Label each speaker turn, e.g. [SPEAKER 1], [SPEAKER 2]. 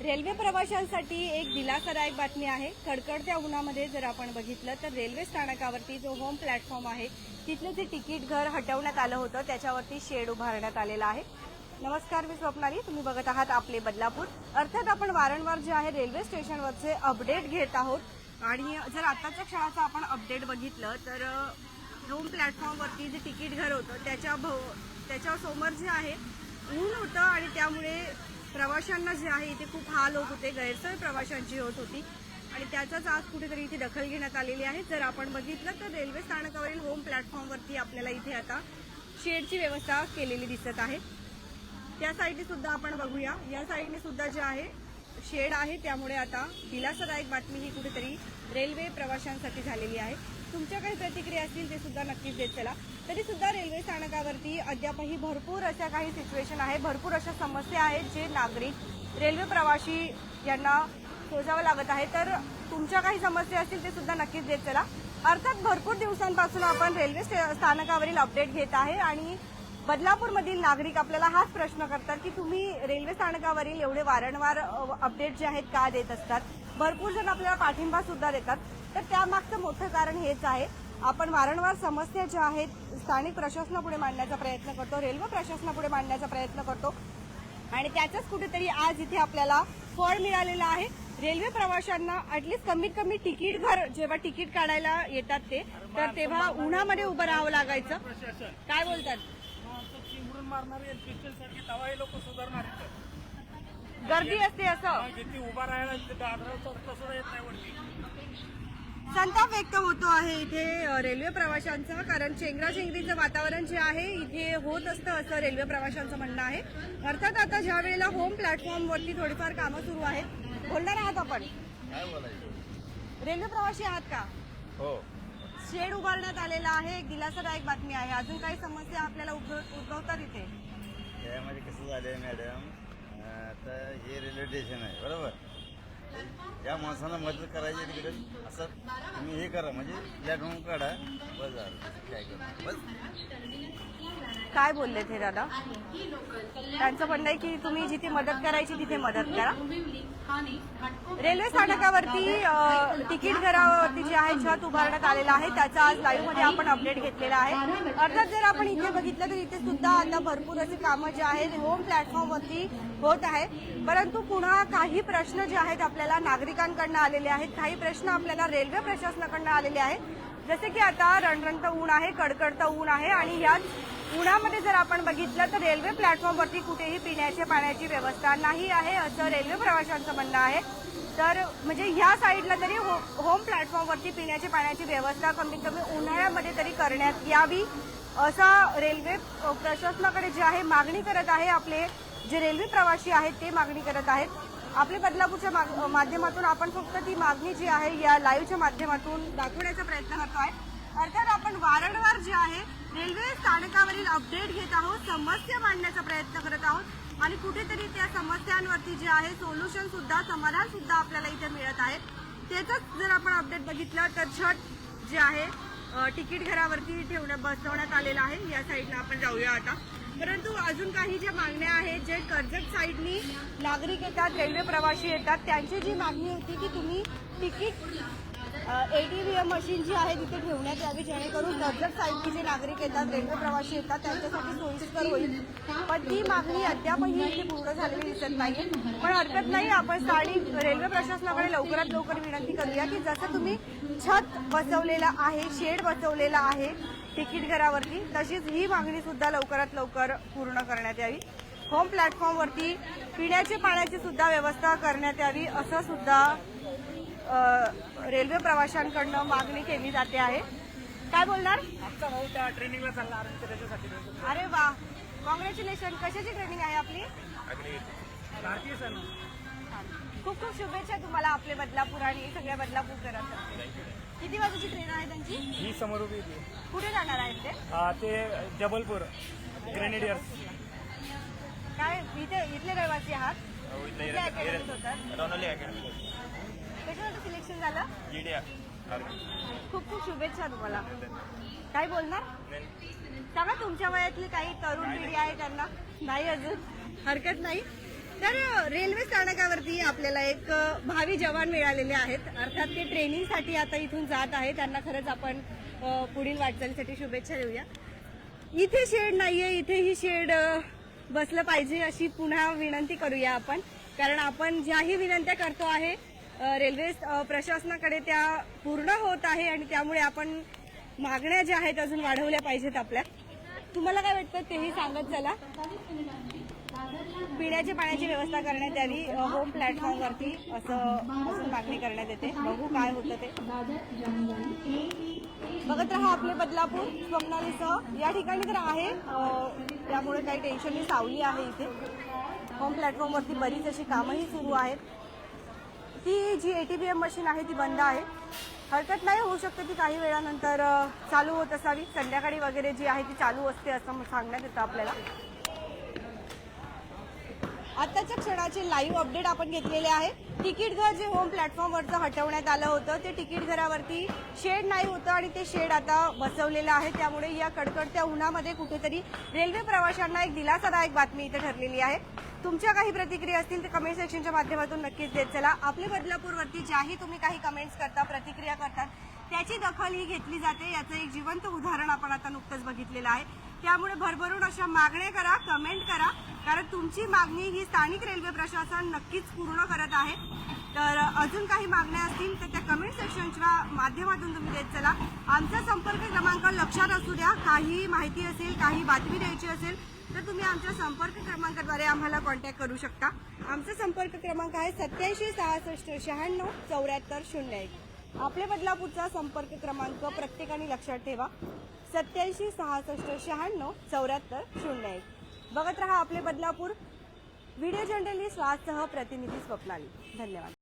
[SPEAKER 1] Railway प्रवाशांसाठी एक दिलासादायक बातमी आहे. कडकडत्या उन्हामध्ये जर आपण बघितलं तर रेल्वे स्थानकावरती जो होम प्लॅटफॉर्म आहे तिथलं जे तिकीट घर हटवण्यात आलं होतं त्याच्यावरती शेड उभारण्यात आलेला आहे. नमस्कार मी स्वप्नाली. तुम्ही बघत आहात आपले बदलापूर. अर्थात आपण वारंवार जे आहे रेल्वे स्टेशनवरचे अपडेट घेत आहोत. आणि जर आताच्या क्षणाचं आपण अपडेट बघितलं तर होम प्लॅटफॉर्मवरती जे तिकीट घर होतं त्याच्या भो त्याच्यासमोर जे आहे ऊन होतं आणि त्यामुळे प्रवाशांना जे आहे इथे खूप हाल होत होते गैरसोय प्रवाशांची होत होती. आणि त्याचाच आज कुठेतरी इथे दखल घेण्यात आलेली आहे. जर आपण बघितलं तर रेल्वे स्थानकावरील होम प्लॅटफॉर्मवरती आपल्याला इथे आता शेडची व्यवस्था केलेली दिसत आहे. त्या साईडने सुद्धा आपण बघूया. या साईडने सुद्धा जे आहे शेड आहे त्यामुळे आता दिलासादायक बातमी ही कुठेतरी रेल्वे प्रवाशांसाठी झालेली आहे. तुमच्या काही प्रतिक्रिया असतील ते सुद्धा नक्कीच देत चला. तरी सुद्धा रेल्वे स्थानकावरती अद्यापही भरपूर अशा काही सिच्युएशन आहे भरपूर अशा समस्या आहेत जे नागरिक रेल्वे प्रवासी यांना सोजावं लागत आहे. तर तुमच्या काही समस्या असतील ते सुद्धा नक्कीच देत चला. अर्थात भरपूर दिवसांपासून आपण रेल्वे स्थानकावरील अपडेट घेत आहे आणि बदलापूरमधील नागरिक आपल्याला हाच प्रश्न करतात की तुम्ही रेल्वे स्थानकावरील एवढे वारंवार अपडेट जे आहेत का देत असतात? भरपूर जण आपल्याला पाठिंबा सुद्धा देतात. तर त्यामागचं मोठं कारण हेच आहे. आपण वारंवार समस्या ज्या आहेत स्थानिक प्रशासनापुढे मांडण्याचा प्रयत्न करतो रेल्वे प्रशासनापुढे मांडण्याचा प्रयत्न करतो. आणि त्याचंच कुठेतरी आज इथे आपल्याला फळ मिळालेलं आहे. रेल्वे प्रवाशांना ऍटलिस्ट कमीत कमी तिकीट घर जेव्हा तिकीट काढायला येतात ते तर तेव्हा उन्हामध्ये उभं राहावं लागायचं. काय बोलतात?
[SPEAKER 2] मारणारे हे लोक सुधारणार.
[SPEAKER 1] गर्दी असते असं.
[SPEAKER 2] जिथे उभा राहायला तिथे येत नाही वरती.
[SPEAKER 1] संताप व्यक्त होतो आहे इथे रेल्वे प्रवाशांचा कारण चेंगराचेंगरीचं वातावरण जे आहे इथे होत असतं असं रेल्वे प्रवाशांचं म्हणणं आहे. अर्थात आता ज्या वेळेला होम प्लॅटफॉर्मवरती थोडीफार कामं सुरू आहेत. बोलणार आहात आपण? रेल्वे प्रवासी आहात का?
[SPEAKER 3] हो.
[SPEAKER 1] शेड उभारण्यात आलेला आहे. एक दिलासादायक बातमी आहे. अजून काही समस्या आपल्याला उद्भव- उद्भवतात इथे?
[SPEAKER 3] त्यामध्ये कसं झालंय मॅडम आता हे रेल्वे स्टेशन आहे बरोबर? या माणसांना मदत करायची तिकडे. असं तुम्ही हे करा म्हणजे प्लॅटफॉर्म काढा. बस झालं. काय करा? बस.
[SPEAKER 1] काय बोलले ते दादा? त्यांचं म्हणणं आहे की तुम्ही जिथे मदत करायची तिथे मदत करा. रेल्वे स्थानकावरती तिकीट घरावरती जे आहे छत उभारण्यात आलेलं आहे. त्याचा आज लाईव्हमध्ये आपण अपडेट घेतलेला आहे. अर्थात जर आपण इथे बघितलं तर इथे सुद्धा आता भरपूर असे कामं जे आहेत होम प्लॅटफॉर्मवरती होत आहे परंतु पुन्हा काही प्रश्न जे आहेत आपल्याला नागरिकांकडनं आलेले आहेत. काही प्रश्न आपल्याला रेल्वे प्रशासनाकडनं आलेले आहेत. जसे की आता रणरणतं ऊन आहे कडकडतं ऊन आहे आणि याच उन्हामध्ये जर आपण बघितलं तर रेल्वे प्लॅटफॉर्मवरती कुठेही पिण्याच्या पाण्याची व्यवस्था नाही आहे असं रेल्वे प्रवाशांचं म्हणणं आहे. तर म्हणजे ह्या साईडला तरी हो, होम प्लॅटफॉर्मवरती पिण्याच्या पाण्याची व्यवस्था कमीत कमी उन्हाळ्यामध्ये तरी करण्यात यावी असं रेल्वे प्रशासनाकडे जे आहे मागणी करत आहे आपले जे रेल्वे प्रवासी आहेत ते मागणी करत आहेत. आपल्या बदलापूरच्या माग- माध्यमातून आपण फक्त ती मागणी जी आहे या लाईव्हच्या माध्यमातून दाखवण्याचा प्रयत्न करतो आहे अर्थात आपण वारंवार जे आहे रेल्वे स्थानकावरील अपडेट घेत आहोत समस्या मांडण्याचा प्रयत्न करत आहोत. आणि कुठेतरी त्या समस्यांवरती जे आहे सोल्युशन सुद्धा समाधान सुद्धा आपल्याला इथे मिळत आहे. त्याचंच जर आपण अपडेट बघितलं तर छट जे आहे तिकीट घरावरती ठेवण्यात बसवण्यात आलेलं आहे. या साईडला आपण जाऊया आता. परंतु अजून काही ज्या मागण्या आहेत जे कर्जत साईडनी नागरिक येतात रेल्वे प्रवासी येतात त्यांची जी मागणी होती की तुम्ही तिकीट एटीव्हीएम मशीन जी आहे तिथे ठेवण्यात यावी जेणेकरून कर्जत साईडचे जे नागरिक येतात रेल्वे प्रवासी येतात त्यांच्यासाठी सोयीस्कर होईल. पण ती मागणी अद्यापही इथे पूर्ण झालेली दिसत नाही पण हरकत नाही आपण स्थानिक रेल्वे प्रशासनाकडे लवकरात लवकर विनंती करूया की जसं तुम्ही छत बसवलेला आहे शेड बसवलेला आहे तिकीट घरावरती तशीच ही मागणी सुद्धा लवकरात लवकर पूर्ण करण्यात यावी. होम प्लॅटफॉर्मवरती पिण्याच्या पाण्याची सुद्धा व्यवस्था करण्यात यावी असं सुद्धा रेल्वे प्रवाशांकडनं मागणी केली जाते आहे. काय बोलणार?
[SPEAKER 2] आमचा भाऊ त्या ट्रेनिंगला चालला त्याच्यासाठी
[SPEAKER 1] अरे वा. कॉंग्रॅच्युलेशन कशाची ट्रेनिंग आहे आपली?
[SPEAKER 2] भारतीय सण
[SPEAKER 1] खूप खूप शुभेच्छा तुम्हाला आपले बदलापूर आणि सगळ्या बदलापूरकरांसाठी किती वाजताची ट्रेन आहे त्यांची?
[SPEAKER 2] ही समोर उभी
[SPEAKER 1] कुठे जाणार आहेत ते?
[SPEAKER 2] हा, ते जबलपूर. ग्रेनेडियर्स
[SPEAKER 1] काय इथे इथले रहिवासी आहात? अकॅडमीत होतात. कशासाठी सिलेक्शन झालं? खूप खूप शुभेच्छा तुम्हाला. काय बोलणार? सांगा तुमच्या वयातली काही तरुण पिढी आहे त्यांना. नाही अजून. हरकत नाही. तर रेल्वे स्थानकावरती आपल्याला एक भावी जवान मिळालेले आहेत. अर्थात ते ट्रेनिंगसाठी आता इथून जात आहे. त्यांना खरंच आपण पुढील वाटचालीसाठी शुभेच्छा देऊया. इथे शेड नाहीये. इथे ही शेड बसलं पाहिजे अशी पुन्हा विनंती करूया आपण. कारण आपण ज्याही विनंत्या करतो आहे रेल्वे प्रशासनाकडे त्या पूर्ण होत आहे आणि त्यामुळे आपण मागण्या ज्या आहेत अजून वाढवल्या पाहिजेत आपल्या. तुम्हाला काय वाटतं तेही सांगत चला. पिण्याच्या पाण्याची व्यवस्था करण्यात यावी होम प्लॅटफॉर्मवरती असं असून मागणी करण्यात येते. बघू काय होतं ते. बघत राहा आपले बदलापूर स्वप्नालीसह या ठिकाणी तर आहे. त्यामुळे काही टेन्शन सावली आहे इथे. होम प्लॅटफॉर्मवरती बरीच अशी कामंही सुरू आहेत. ती जी A T B M machine आहे ती बंद आहे. हरकत नाही होऊ शकते ती काही वेळानंतर चालू होत असावी. संध्याकाळी वगैरे जी आहे ती चालू असते असं सांगण्यात येतं आपल्याला. आताच्या क्षणाचे लाईव्ह अपडेट आपण घेतलेले आहे. तिकीट घर जे होम प्लॅटफॉर्मवरचं हटवण्यात आलं होतं ते तिकीट घरावरती शेड नाही होतं आणि ते शेड आता बसवलेलं आहे. त्यामुळे या कडकडत्या उन्हामध्ये कुठेतरी रेल्वे प्रवाशांना एक दिलासादायक बातमी इथे ठरलेली आहे. तुमच्या काही प्रतिक्रिया असतील तर कमेंट सेक्शनच्या माध्यमातून नक्कीच देत चला. आपले बदलापूरवरती ज्याही तुम्ही काही कमेंट्स करता प्रतिक्रिया करतात त्याची दखल ही घेतली जाते. याचं एक जिवंत उदाहरण आपण आता नुकतंच बघितलेलं आहे. त्यामुळे भरभरून अशा मागण्या करा कमेंट करा. कारण तुमची मागणी ही स्थानिक रेल्वे प्रशासन नक्कीच पूर्ण करत आहे. तर अजून काही मागण्या असतील तर त्या कमेंट सेक्शनच्या माध्यमातून तुम्ही देत चला. आमचा संपर्क क्रमांक लक्षात असू द्या. काही माहिती असेल काही बातमी द्यायची असेल तर तुम्ही आमच्या संपर्क क्रमांकाद्वारे आम्हाला कॉन्टॅक्ट करू शकता. आमचा संपर्क क्रमांक आहे सत्याऐंशी सहासष्ट शहाण्णव चौऱ्याहत्तर शून्य एक. आपल्या बदलापूरचा संपर्क क्रमांक प्रत्येकाने लक्षात ठेवा. सत्याऐंशी सहासष्ट शहाण्णव चौऱ्याहत्तर शून्य एक. बघत रहा आपले बदलापूर. व्हिडिओ जर्नलिस्ट वाजसह प्रतिनिधी स्वप्नाली. धन्यवाद.